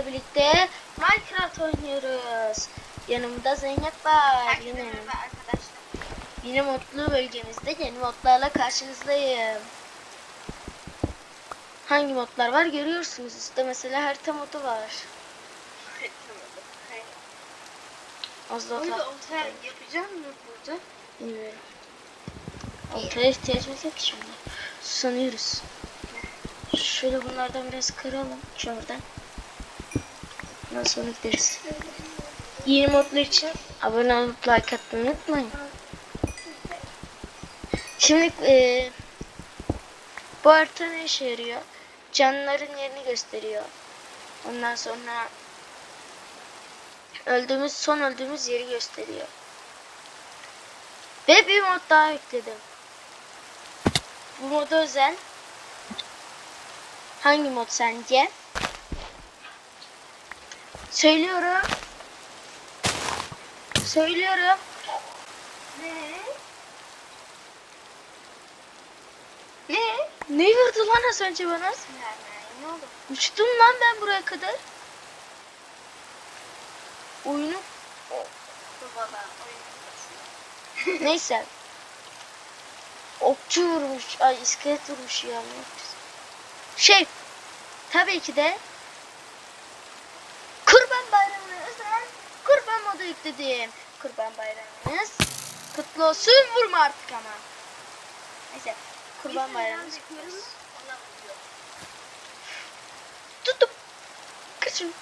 ile birlikte Minecraft oynuyoruz. Yanımda Zeynep var. Herkese Yine, merhaba arkadaşlar. yine mutlu bölgemizde yeni modlarla karşınızdayım. Hangi modlar var görüyorsunuz. İşte mesela harita modu var. Az da Onu da ota- ortaya yapacağım mı burada? Bilmiyorum. Oltaya ihtiyacımız yok şimdi. Susanıyoruz. Şöyle bunlardan biraz kıralım. Şuradan. Ondan sonra gideriz. Yeni modlar için abone olup like atmayı unutmayın. Şimdi e, bu harita ne işe yarıyor? Canlıların yerini gösteriyor. Ondan sonra öldüğümüz son öldüğümüz yeri gösteriyor. Ve bir mod daha ekledim. Bu moda özel. Hangi mod sence? Söylüyorum. Söylüyorum. Ne? Ne? Ne vurdu lan az önce bana? Yani ne oldu? Uçtum lan ben buraya kadar. Oyunu baba neyse. Okçu vurmuş. Ay iskelet vurmuş ya. Şey. Tabii ki de yükledim. Kurban bayramınız kutlu olsun. Vurma artık ama. Neyse. Kurban bayramınız kutlu olsun. Tutup. Kaçın.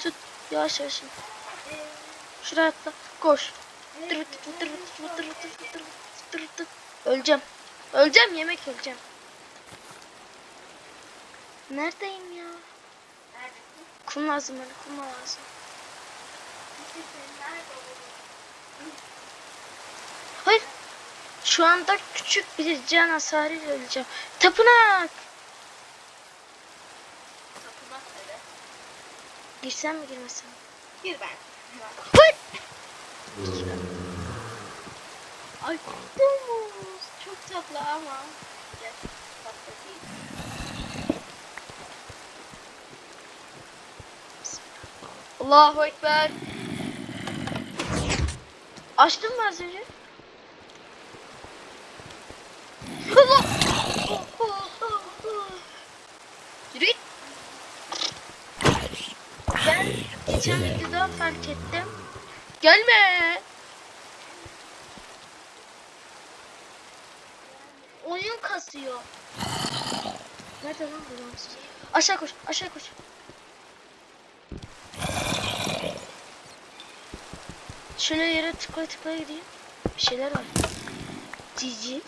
Tut. Yavaş yavaş. Şuraya atla. Koş. Öleceğim. Öleceğim yemek öleceğim. Neredeyim ya? Neredesin? Kum lazım bana kum lazım. Hayır. Şu anda küçük bir can hasarıyla öleceğim. Tapınak. Tapınak nere? Girsem mi girmesem? Gir ben. Hayır. Ay domuz. Çok tatlı ama. Gel. Tatlı değil. Allahu Ekber. Açtın mı az önce? Allah! Yürü git. Ben geçen videoda fark ettim. Gelme. Oyun kasıyor. Nerede lan bu? Aşağı koş, aşağı koş. Şöyle yere tıkla tıkla gideyim. Bir şeyler var. Cici.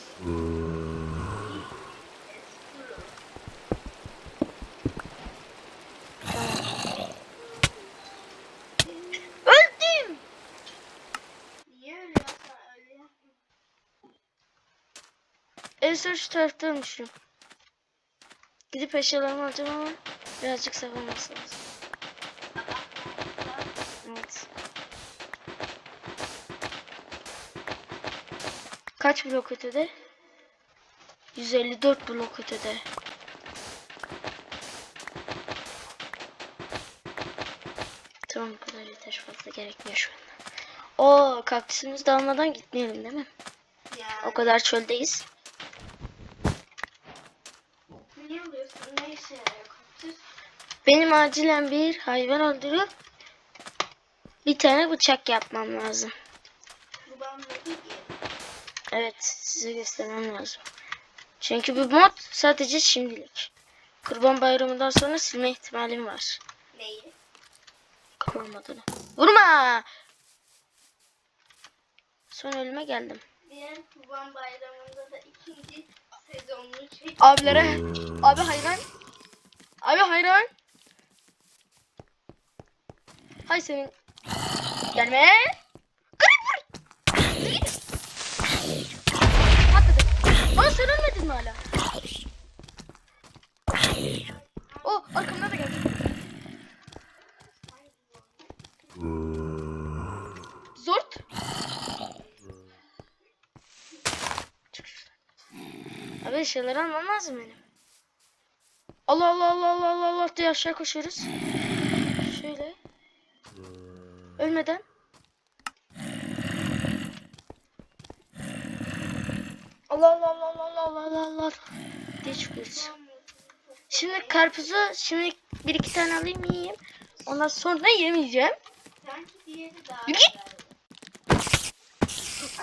Öldüm. En son şu taraftaymışım. Gidip eşyalarımı alacağım ama birazcık savunması lazım. Evet. Kaç blok ötede? 154 blok ötede. Tamam bu kadar yeter fazla gerekmiyor şu anda. Oo kaktüsümüzü de almadan gitmeyelim değil mi? Yani. O kadar çöldeyiz. Niye oluyorsun? Ne işe yarıyor kaktüs? Benim acilen bir hayvan öldürüp bir tane bıçak yapmam lazım. Bu? Evet size göstermem lazım. Çünkü bu mod sadece şimdilik. Kurban bayramından sonra silme ihtimalim var. Neyi? Kurban modunu. Vurma! Son ölüme geldim. Diğer Kurban Bayramı'nda da ikinci sezonunu çek. Abilere abi hayran. Abi hayran. Hay senin. Gelme. Aa sen ölmedin mi hala? Oh arkamda da geldi. Zort. Çık şuradan. Abi eşyaları almam lazım benim. Allah Allah Allah Allah Allah Allah diye aşağı koşuyoruz. Şöyle. Ölmeden. Allah Allah Allah Allah Allah Allah Allah diye çıkıyoruz. Şimdi karpuzu şimdi bir iki tane alayım yiyeyim. Ondan sonra yemeyeceğim. Yürü git.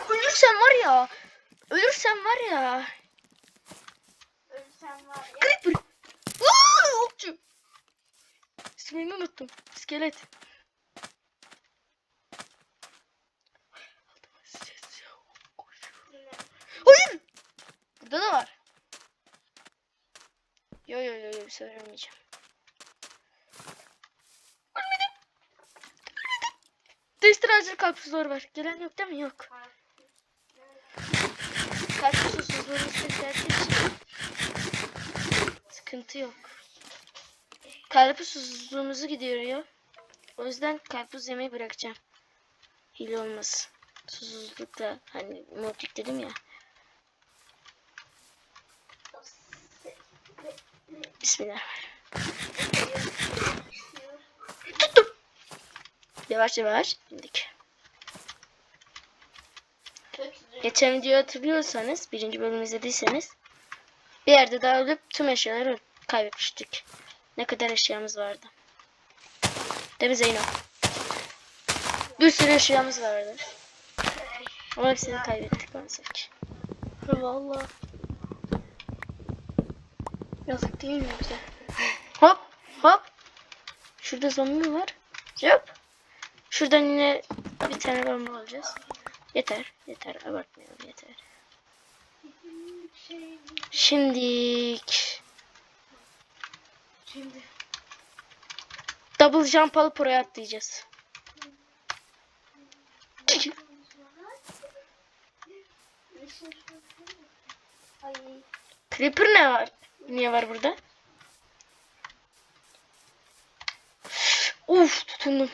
Ölürsen var ya. Ölürsen var ya. Ölürsen var ya. Creeper. Uuu okçu. İsmini unuttum. İskelet. Söylemeyeceğim. Ölmedim. Ölmedim. Değiştir acil karpuzlar var. Gelen yok değil mi? Yok. Susuzluğunu hissettiği için sıkıntı yok. Karpuz susuzluğumuzu gidiyor ya. O yüzden karpuz yemeyi bırakacağım. Hile olmasın. Susuzlukta hani mod yükledim ya. Bismillah. Tuttum. Yavaş yavaş indik. Geçen videoyu hatırlıyorsanız, birinci bölümü izlediyseniz bir yerde daha ölüp tüm eşyaları kaybetmiştik. Ne kadar eşyamız vardı. Değil mi Zeyno? Bir sürü eşyamız vardı. Ama hepsini kaybettik maalesef ki. Valla. Yazık değil mi bize? Hop hop. Şurada zombi var? Hop. Şuradan yine bir tane bomba alacağız. Yeter. Yeter. Abartmayalım. Yeter. Şimdilik. Şimdi. Double jump alıp oraya atlayacağız. Ay. Creeper ne var? Niye var burada? Uf tutundum.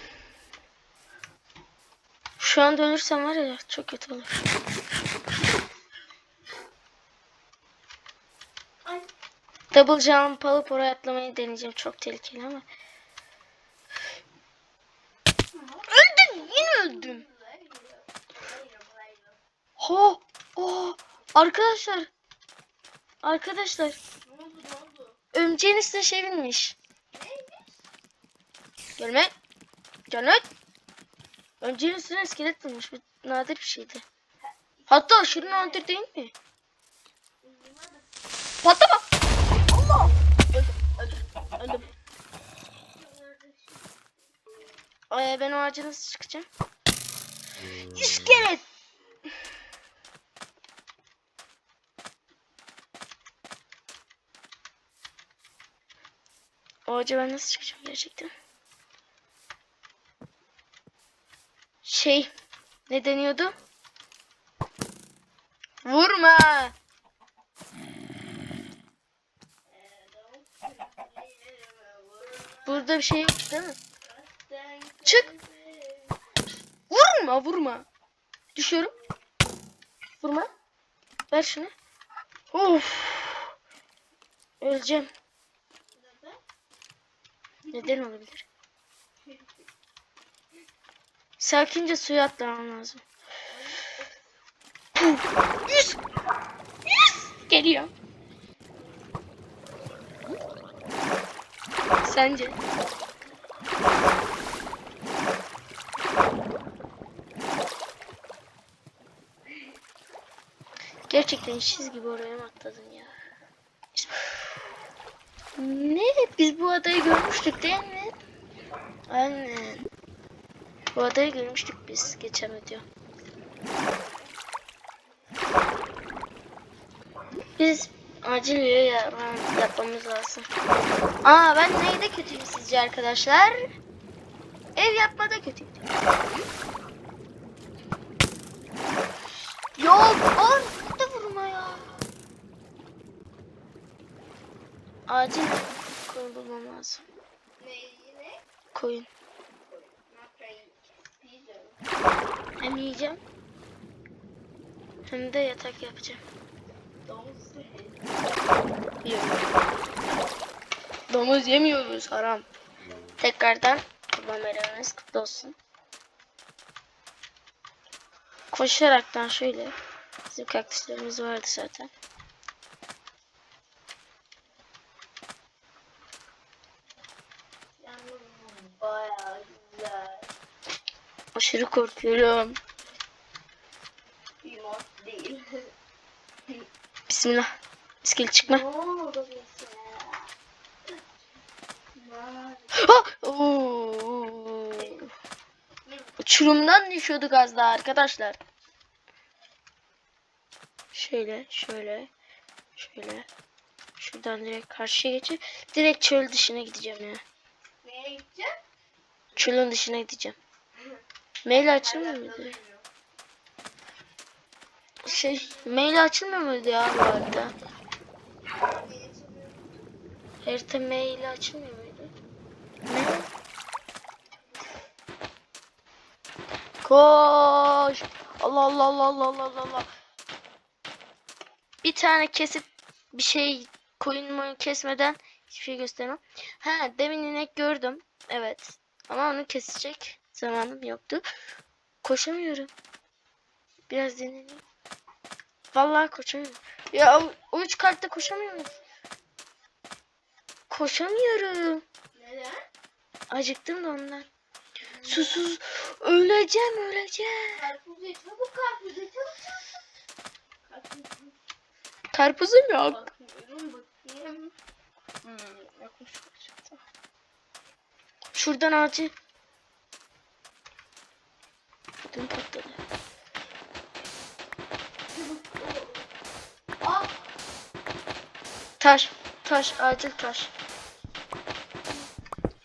Şu anda ölürsem var ya çok kötü olur. Double jump alıp oraya atlamayı deneyeceğim. Çok tehlikeli ama. Öldüm. Yine öldüm. Ha. Oh. Arkadaşlar. Arkadaşlar. Oldu ne oldu? Ömceğin üstüne şey binmiş. Neymiş? Gelme. Gelme. Ömceğin üstüne iskelet bulmuş. Bu nadir bir şeydi. Hatta aşırı nadir değil mi? Patlama. Allah. Öldüm. Öldüm. Öldüm. Ay ben o ağaca nasıl çıkacağım? İskelet. O ağaca ben nasıl çıkacağım gerçekten? Şey ne deniyordu? Vurma. Burada bir şey yok değil mi? Çık. Vurma vurma. Düşüyorum. Vurma. Ver şunu. Of. Öleceğim. Neden olabilir? Sakince suya atlamam lazım. Yüz. Yüz. Geliyor. Sence? Gerçekten işsiz gibi oraya mı atladın ya? Ne? Biz bu adayı görmüştük değil mi? Aynen. Bu adayı görmüştük biz geçen video. Biz acil üye yapmam- yapmamız lazım. Aa ben neyde kötüyüm sizce arkadaşlar? Ev yapmada kötüyüm. Yok, on da vurma ya. Acil koyun bulmam lazım. Ne yine? Koyun. Hem yiyeceğim. Hem de yatak yapacağım. Domuz. Domuz yemiyoruz haram. Tekrardan kurban bayramınız kutlu olsun. Koşaraktan şöyle. Bizim kaktüslerimiz vardı zaten. Yalnız bayağı güzel. Aşırı korkuyorum. Değil. Bismillah. İskil çıkma. Ah! Oo. Uçurumdan düşüyorduk az daha arkadaşlar. Şöyle, şöyle, şöyle. Şuradan direkt karşıya geçip direkt çöl dışına gideceğim ya. Nereye gideceğim? Çölün dışına gideceğim. Mail açılmıyor muydu? Şey, mail açılmıyor muydu ya bu arada? Harita mail açılmıyor muydu? Ne? Koş. Allah Allah Allah Allah Allah Allah. Bir tane kesip bir şey koyun kesmeden hiçbir şey göstermem. Ha demin inek gördüm. Evet. Ama onu kesecek zamanım yoktu. Koşamıyorum. Biraz dinleneyim. Vallahi koşamıyorum. Ya o- üç kartta koşamıyorum. Koşamıyorum. Neden? Acıktım da ondan. Susuz. Öleceğim öleceğim. Karpuzu çabuk karpuzu çabuk çabuk. Karpuzu Karpuzum yok. bakıyorum bakayım. Hmm, yokmuş. Şuradan ağacı. Dün patladı. Taş. Taş. Acil taş.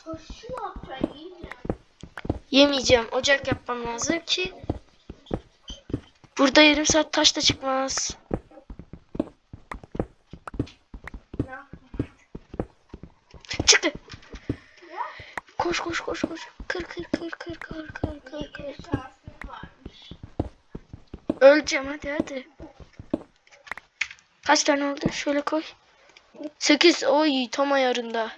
taşı ne yapacaksın? Yiyeceğim. Yemeyeceğim. Ocak yapmam lazım ki burada yarım saat taş da çıkmaz. Çıktı. Koş koş koş koş. Öleceğim hadi hadi. Kaç tane oldu? Şöyle koy. 8. Oy tam ayarında.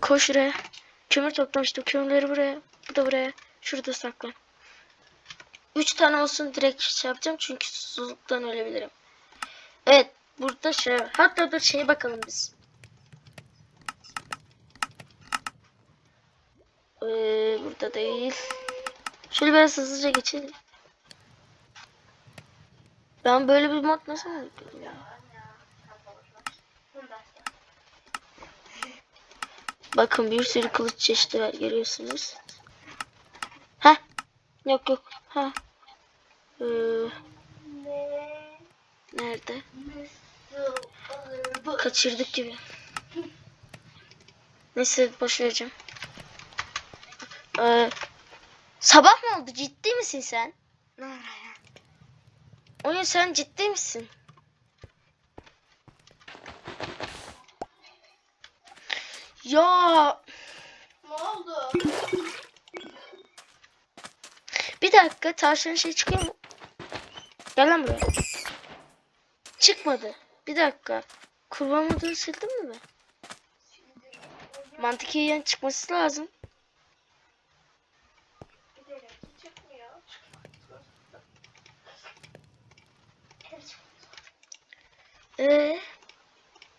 Koş şuraya. Kömür toplamıştım. Kömürleri buraya. Bu da buraya. Şurada sakla. 3 tane olsun direkt şey yapacağım. Çünkü susuzluktan ölebilirim. Evet. Burada şey var. Hatta dur şeye bakalım biz. Ee, burada değil. Şöyle biraz hızlıca geçelim. Ben böyle bir mod nasıl yapıyorum ya? Bakın bir sürü kılıç çeşidi var görüyorsunuz. Ha? Yok yok. Ha. Ee, Ne? nerede? Kaçırdık gibi. Neyse boş vereceğim. Ee, sabah mı oldu? Ciddi misin sen? Oyun sen ciddi misin? Ya Ne oldu? bir dakika tavşan şey çıkıyor mu? Gel lan buraya. Çıkmadı. Bir dakika. Kurban modunu sildim mi ben? Mantık yiyen çıkması lazım. Ee,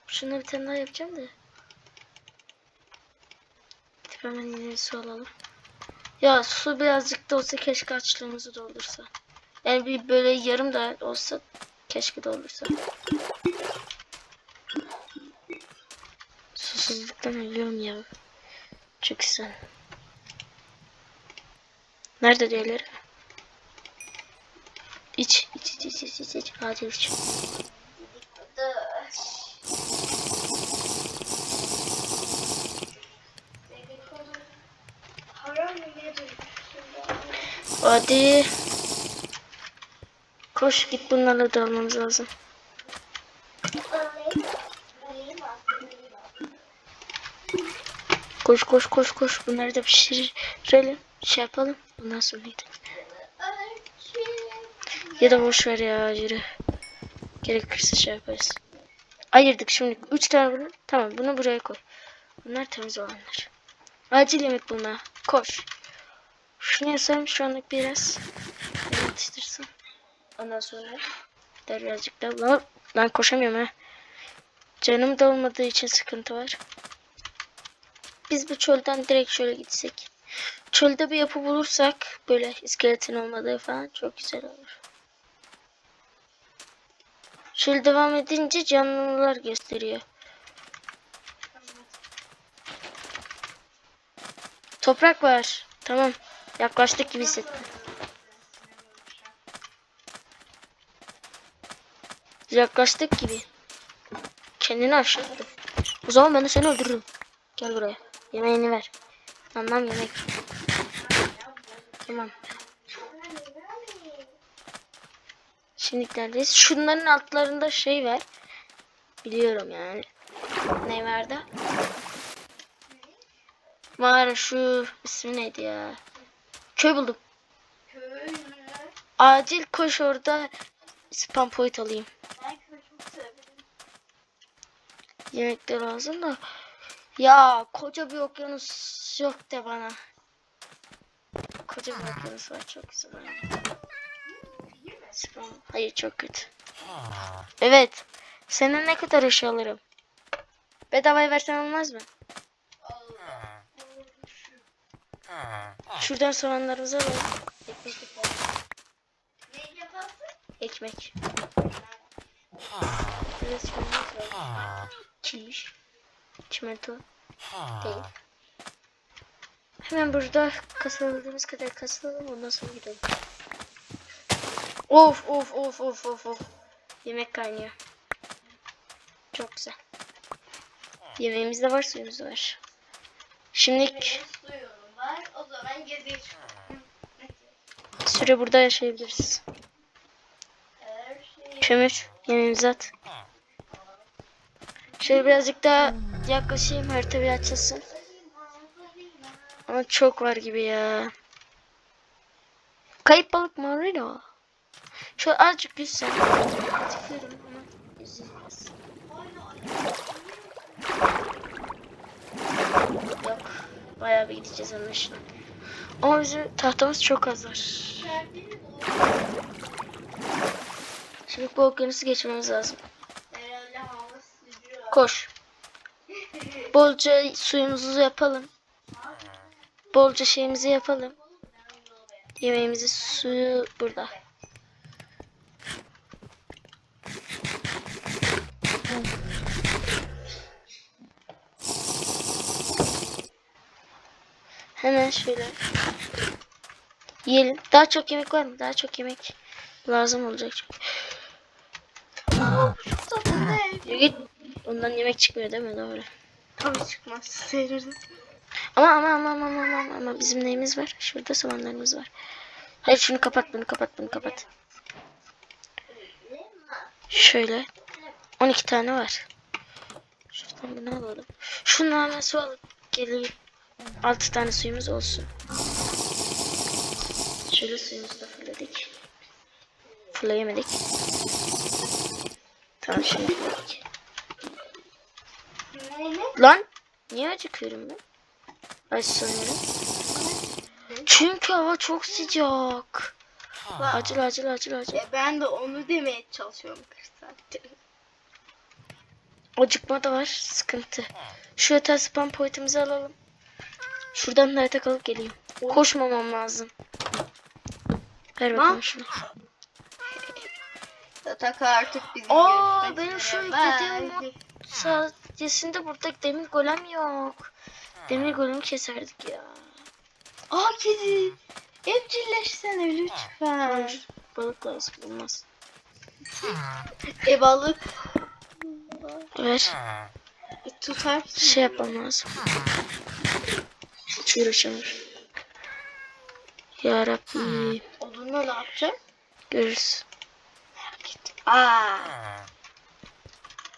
şuna bir tane daha yapacağım da. Hemen yine su alalım. Ya su birazcık da olsa keşke açlığımızı doldursa. Yani bir böyle yarım da olsa keşke doldursa. Susuzluktan ölüyorum ya. Güzel. Nerede diğerleri? İç, iç, iç, iç, iç, iç. Hadi iç. Haram mı nedir? Hadi. Koş git bunlarla da almamız lazım. Koş koş koş koş. Bunları da pişirelim. Şey yapalım. Ondan sonra gidelim. Ya da boş ver ya yürü. Gerekirse şey yaparız. ayırdık şimdi. Üç tane bunu. Tamam bunu buraya koy. Bunlar temiz olanlar. Acil yemek bulma. Koş. Şunu yasam şu anlık biraz. Bunu atıştırsın. Ondan sonra der birazcık daha. Lan, lan koşamıyorum ha. Canım da olmadığı için sıkıntı var. Biz bu çölden direkt şöyle gitsek. Çölde bir yapı bulursak böyle iskeletin olmadığı falan çok güzel olur. Şöyle devam edince canlılar gösteriyor. Toprak var. Tamam. Yaklaştık gibi hissettim. Yaklaştık gibi. Kendini aşağı attı. O zaman ben de seni öldürürüm. Gel buraya. Yemeğini ver. Anlam yemek. Tamam. Şimdi neredeyiz? Şunların altlarında şey var. Biliyorum yani. Ne vardı? Var şu ismi neydi ya? Köy buldum. Köy mü? Acil koş orada spam point alayım. Ben köy çok severim. Yemek de lazım da. Ya koca bir okyanus yok de bana. Koca bir okyanus var çok güzel. Spam. Hayır çok kötü. Evet. Senin ne kadar eşyalarım? Bedavaya versen olmaz mı? Allah. Şuradan soğanlarımızı alalım. Ekmek yapalım. Ekmek. Biraz çimento var. Kimmiş? Çimento. Değil. Hemen burada kasaladığımız kadar kasalalım ondan sonra gidelim. Of of of of of of. Yemek kaynıyor. Çok güzel. Yemeğimiz de var suyumuz da var. Suyum var. O zaman geziye çıkalım. süre burada yaşayabiliriz. Şey. Kömür yemeğimizi at. Şöyle birazcık daha yaklaşayım harita bir açılsın. Ama çok var gibi ya. Kayıp balık marina. Şöyle azıcık yüzsem. Tıklıyorum ama yüzülmez. Yok. Bayağı bir gideceğiz anlaşılan. Ama bizim tahtamız çok az var. Şimdi bu okyanusu geçmemiz lazım. Koş. Bolca suyumuzu yapalım. Bolca şeyimizi yapalım. Yemeğimizi suyu burada. Hemen şöyle. Yiyelim. Daha çok yemek var mı? Daha çok yemek lazım olacak çünkü. Git. Ondan yemek çıkmıyor değil mi? Doğru. Tabii çıkmaz. Seyirde. Ama ama ama ama ama ama, ama bizim neyimiz var? Şurada soğanlarımız var. Hayır şunu kapat bunu kapat bunu kapat. Şöyle. 12 tane var. Şuradan bunu alalım. Şunu hemen su alıp geleyim. 6 tane suyumuz olsun. Şöyle suyumuzu da fırladık. Fırlayamadık. Tamam şimdi fırladık. Lan niye acıkıyorum ben? Ay sanırım. Çünkü hava çok sıcak. Acil acil acil acil. E ben de onu demeye çalışıyorum 40 saattir. Acıkma da var sıkıntı. Şu ötel spam pointimizi alalım. Şuradan da yatak alıp geleyim. Koşmamam lazım. Ver bakalım şunu. Yatak artık bizim Aa, benim şu Bye. Sayesinde burada demir golem yok. Demir golemi keserdik ya. Aa kedi. Evcilleşsene lütfen. Hayır. Balık lazım olmaz. E balık. Ver. E, tutar. Şey yapmam lazım. Hiç uğraşamıyorum. Ya Rabbi. Onunla ne yapacağım? Görürüz. Aa.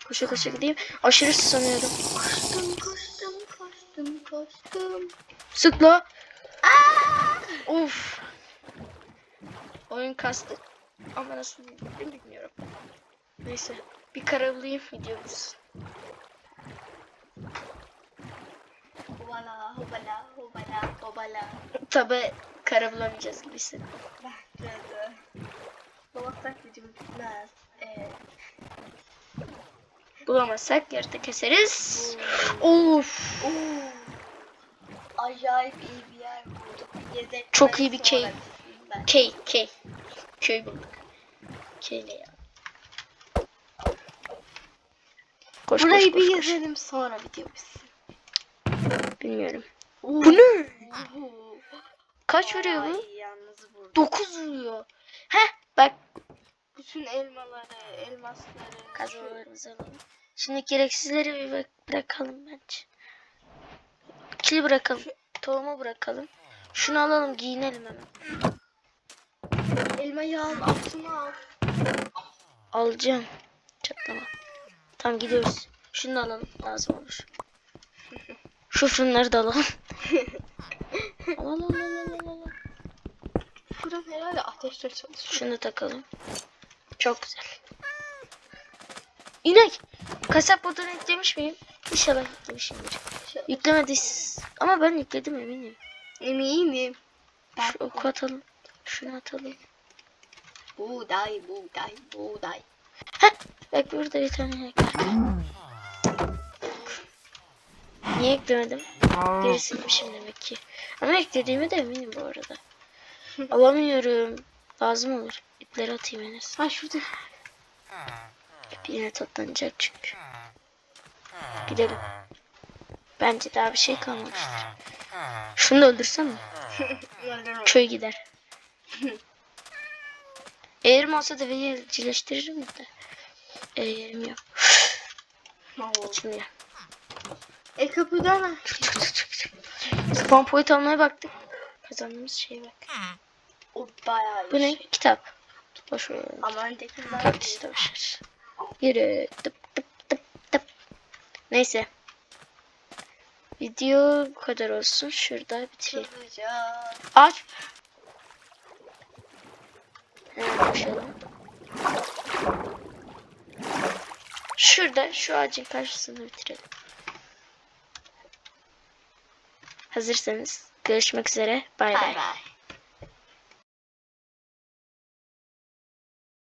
Koşa koşa gideyim. Aşırı sanıyorum. Koştum koştum koştum koştum. Sıkla. Aa. Of. Oyun kastı. Ama nasıl bilmiyorum. Neyse. Bir kara bulayım videomuz. Hubala hubala hubala hubala. Tabi kara bulamayacağız gibisin. Bence de. Bulamasak videom bitmez. Evet. Bulamazsak yarıda keseriz. Of. Oo. Acayip iyi bir yer bulduk. Yedek Çok iyi bir ben. Key, key. Köy bulduk. Keyle ya. Koş, Burayı koş, bir koş. gezelim sonra video bitsin. Bilmiyorum. Oo. Bu ne? Oo. Kaç vuruyor bu? Ay, Yalnız burada. 9 vuruyor. Heh bak Bütün elmaları, elmasları. kazmalarımızı alalım. Şimdi gereksizleri bir bak- bırakalım bence. Kili bırakalım. Tohumu bırakalım. Şunu alalım giyinelim hemen. Elmayı al, altını al. Alacağım. Çatlama. Tamam gidiyoruz. Şunu da alalım. Lazım olur. Şu fırınları da alalım. al al al al al, al. Herhalde ateşle çalışıyor. Şunu takalım. Çok güzel. İnek. Kasap modunu yüklemiş miyim? İnşallah yüklemişimdir. Yüklemediyiz. Ama ben yükledim eminim. Eminim. Şu oku atalım. Şunu atalım. Buğday, buğday, buğday. Bak burada bir tane inek var. Niye eklemedim? Geri silmişim demek ki. Ama eklediğime de eminim bu arada. Alamıyorum. Lazım olur. İpleri atayım en az. Ha şurada. İp yine toplanacak çünkü. Gidelim. Bence daha bir şey kalmamıştır. Şunu da öldürsene. Köy gider. Eğerim olsa da beni evcilleştiririm de. Eğerim yok. Açılmıyor. E kapıdan aç. Spawn point almaya baktık. Kazandığımız şeye bak. O bayağı. Bu ne? şey. Kitap. Boş ver. Ama öndekinden Kaktüs ver. Yürü. Tıp tıp tıp tıp. Neyse. Video bu kadar olsun. Şurada bitirelim. Aç. Koşalım. Şurada şu ağacın karşısında bitirelim. Hazırsanız görüşmek üzere. Bay Bay.